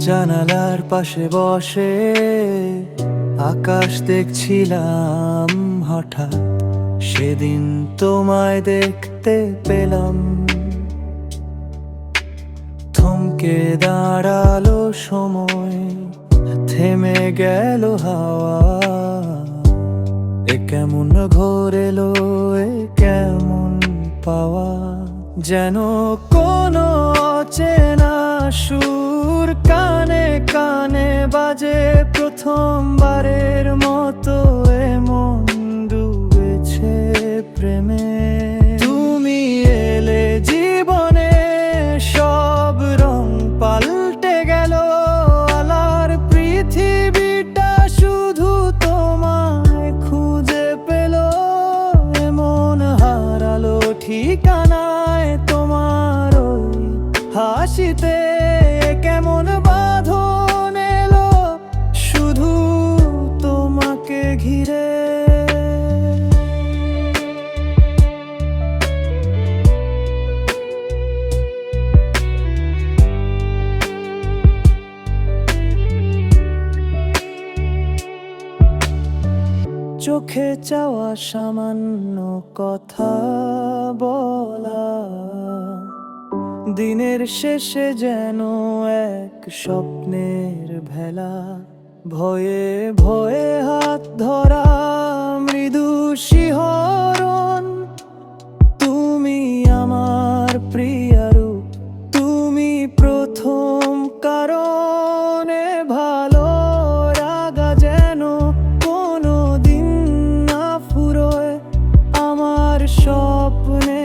জানালার পাশে বসে আকাশ দেখছিলাম হঠাৎ। সেদিন তোমায় দেখতে পেলাম। থমকে দাঁড়াল সময়, থেমে গেল হাওয়া। এ কেমন ঘোর এলো, এ কেমন পাওয়া। যেন কোনো অচেনা সুর কানে কানে বাজে প্রথমবারের মতো এমন ডুবেছে প্রেমে। তুমি এলে জীবনে সব রং পাল্টে গেল, আলার পৃথিবীটা শুধু তোমায় খুঁজে পেল। এমন হারালো ঠিকানায় তোমার হাসিতে কেমন বাঁধন এলো? শুধু তোমাকে ঘিরে। চোখে চাওয়া সামান্য কথা বলা। দিনের শেষে যেন এক স্বপ্নের ভেলা। ভয়ে ভয়ে হাত ধরা, মৃদু শিহরণ। তুমি আমার প্রিয়ারূপ তুমি প্রথম কারণে ভালো রাগা যেন কোনো দিন না ফুরোয়। আমার স্বপ্নে